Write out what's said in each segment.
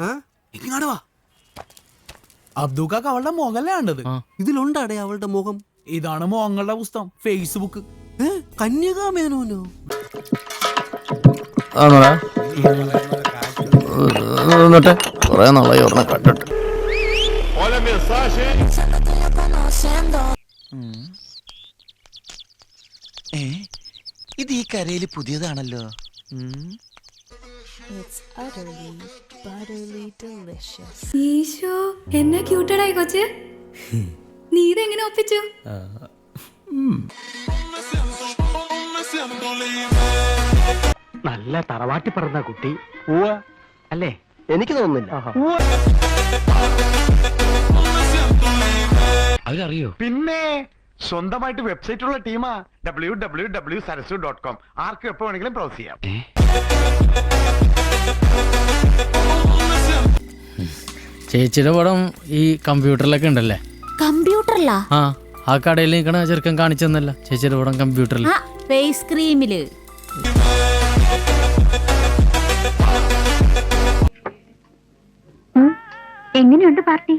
ആ? ഇങ്ങോട്ട് വാ. അബ്ദുക്കാക്ക് അവളുടെ മുഖല്ലേ കണ്ടത്? ഇതിലുണ്ടാടേ അവളുടെ മുഖം? ഇതാണ് മോങ്ങളുടെ പുസ്തകം ഫേസ്ബുക്ക് ഏ? കന്യകാമേനോനോ? എന്നിട്ട് കുറെ നാളായി ഓർമ്മ കണ്ടിട്ട്. ഇത് ഈ കരയിൽ പുതിയതാണല്ലോ. It's utterly, butterly delicious. Isho എന്നാ ക്യൂട്ടഡായി കൊച്ച്. നീ ഇതെങ്ങനെ ഒപ്പിച്ചു? നല്ല തറവാട്ടി പറഞ്ഞ കുട്ടി. അല്ലേ? എനിക്ക് തോന്നുന്നില്ല. അവരറിയോ? പിന്നെ സ്വന്തമായിട്ട് വെബ്സൈറ്റ് ഉള്ള ടീമാ W W W Sarasu dot com ആർക്കും എപ്പോ വേണമെങ്കിലും ബ്രൗസ് ചെയ്യാം. ചേച്ചിയുടെ പടം ഈ കമ്പ്യൂട്ടറിലൊക്കെ ഉണ്ടല്ലേ? കമ്പ്യൂട്ടറിലാ? ആ ആ കടയിൽ നിൽക്കണ ചെറുക്കൻ കാണിച്ചു തന്നല്ല ചേച്ചിയുടെ പടം കമ്പ്യൂട്ടറിൽ. ആ ഫേസ് ക്രീമിൽ എങ്ങനെയുണ്ട് പാർട്ടി?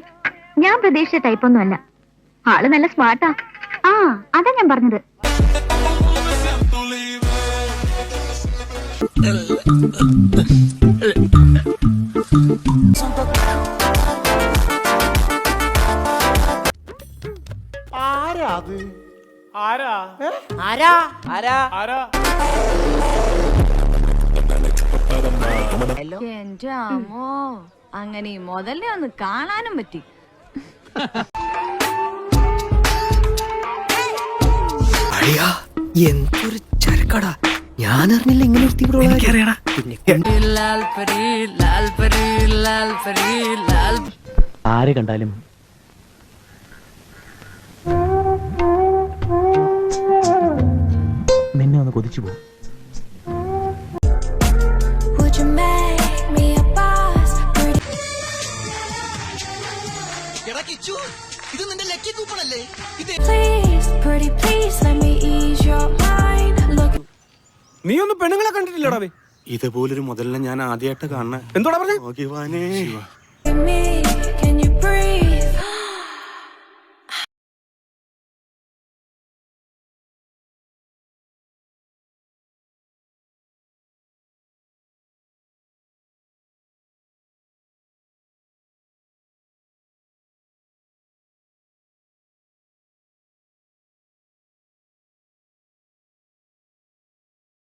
ഞാൻ പ്രതീക്ഷിച്ച ടൈപ്പൊന്നും അല്ല. ആൾ നല്ല സ്മാർട്ടാ ആ അതാ ഞാൻ പറഞ്ഞത്. എന്റെ അമ്മോ അങ്ങനെ ഈ മുതലേ ഒന്ന് കാണാനും പറ്റി. എന്തൊരു ചരക്കടാ. ഞാൻ അറിഞ്ഞില്ല ഇങ്ങനെ ആരെ കണ്ടാലും നിന്നെ ഒന്ന് കൊതിച്ചു പോകും ഇത് നിന്റെ ലക്കി കൂപ്പണല്ലേ? ഇത് നീ ഒന്നും പെണ്ണുങ്ങളെ കണ്ടിട്ടില്ലടാ ഇതുപോലൊരു മുതലിനെ ഞാൻ ആദ്യമായിട്ട് കാണണേ എന്തോടാ പറഞ്ഞു? ഭഗവാനേ